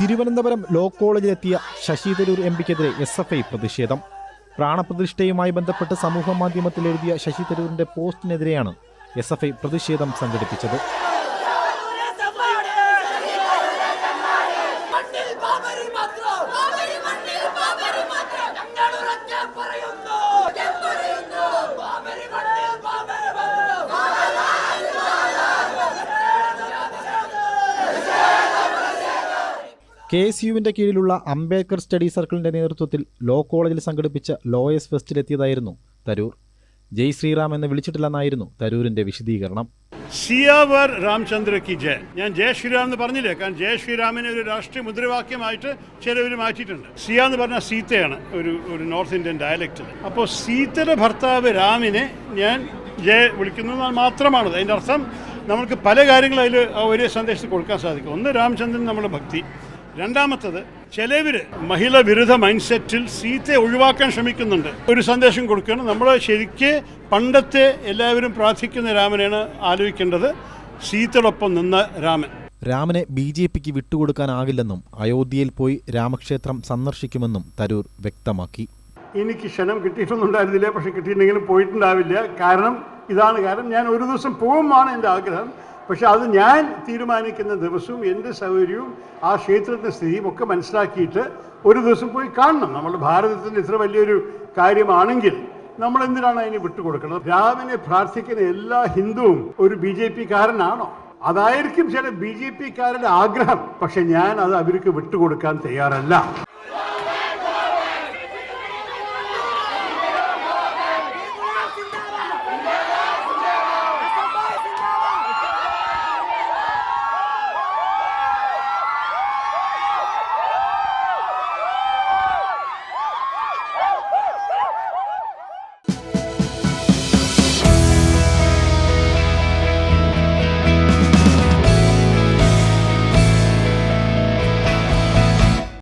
Thiruvananthapuram law കോളേജിലെത്തിയ Shashi Tharoor M പിക്കെതിരെ S F I പ്രതിഷേധം. പ്രാണപ്രതിഷ്ഠയുമായി ബന്ധപ്പെട്ട് സമൂഹ മാധ്യമത്തിൽ എഴുതിയ ശശി തരൂരിന്റെ പോസ്റ്റിനെതിരെയാണ് എസ് എഫ് ഐ പ്രതിഷേധം സംഘടിപ്പിച്ചത്. കെ എസ് യുവിന്റെ കീഴിലുള്ള അംബേദ്കർ സ്റ്റഡി സർക്കിളിന്റെ നേതൃത്വത്തിൽ ലോ കോളേജിൽ സംഘടിപ്പിച്ച ലോയേഴ്സ് ഫെസ്റ്റിലെത്തിയതായിരുന്നു തരൂർ. ജയ് ശ്രീറാം എന്ന് വിളിച്ചിട്ടില്ലെന്നായിരുന്നു തരൂരിന്റെ വിശദീകരണം. സിയാവർ രാംചന്ദ്ര കി ജയ. ഞാൻ ജയ ശ്രീറാം എന്ന് പറഞ്ഞില്ലേ? കാരണം ജയ ശ്രീറാമിനെ ഒരു രാഷ്ട്രീയ മുദ്രാവാക്യമായിട്ട് ചിലവർ മാറ്റിയിട്ടുണ്ട്. സിയ എന്ന് പറഞ്ഞാൽ സീതയാണ് ഒരു ഒരു നോർത്ത് ഇന്ത്യൻ ഡയലക്റ്റിൽ അപ്പോൾ സീതയുടെ ഭർത്താവ് രാമിനെ ഞാൻ ജയ വിളിക്കുന്നത് മാത്രമാണത്. അതിന്റെ അർത്ഥം നമുക്ക് പല കാര്യങ്ങളും അതിൽ ഒരേ സന്ദേശത്തിൽ കൊടുക്കാൻ സാധിക്കും. ഒന്ന് രാമചന്ദ്രൻ നമ്മുടെ ഭക്തി. രണ്ടാമത്തത് ചിലവര് മഹിള വിരുദ്ധ മൈൻഡ് സെറ്റിൽ സീതയെ ഒഴിവാക്കാൻ ശ്രമിക്കുന്നുണ്ട്. ഒരു സന്ദേശം കൊടുക്കുകയാണ്. നമ്മൾ ശരിക്ക് പണ്ടത്തെ എല്ലാവരും പ്രാർത്ഥിക്കുന്ന രാമനെയാണ് ആലോചിക്കേണ്ടത്. സീതയോടൊപ്പം നിന്ന രാമൻ. രാമനെ ബി ജെ പിക്ക് വിട്ടുകൊടുക്കാനാകില്ലെന്നും അയോധ്യയിൽ പോയി രാമക്ഷേത്രം സന്ദർശിക്കുമെന്നും തരൂർ വ്യക്തമാക്കി. എനിക്ക് ക്ഷണം കിട്ടിയിട്ടൊന്നുണ്ടായിരുന്നില്ല. പക്ഷെ കിട്ടിയിട്ടുണ്ടെങ്കിലും പോയിട്ടുണ്ടാവില്ല. കാരണം ഇതാണ് കാരണം. ഞാൻ ഒരു ദിവസം പോകുമെന്നാണ് എന്റെ ആഗ്രഹം. പക്ഷെ അത് ഞാൻ തീരുമാനിക്കുന്ന ദിവസവും എന്റെ സൗകര്യവും ആ ക്ഷേത്രത്തിന്റെ സ്ഥിതിയും ഒക്കെ മനസ്സിലാക്കിയിട്ട് ഒരു ദിവസം പോയി കാണണം. നമ്മുടെ ഭാരതത്തിന്റെ ഇത്ര വലിയൊരു കാര്യമാണെങ്കിൽ നമ്മൾ എന്തിനാണ് അതിന് വിട്ടുകൊടുക്കുന്നത് രാമനെ പ്രാർത്ഥിക്കുന്ന എല്ലാ ഹിന്ദുവും ഒരു ബി ജെ പി കാരനാണോ അതായിരിക്കും ചില ബി ജെ പിക്കാരുടെ ആഗ്രഹം. പക്ഷെ ഞാൻ അത് അവർക്ക് വിട്ടുകൊടുക്കാൻ തയ്യാറല്ല.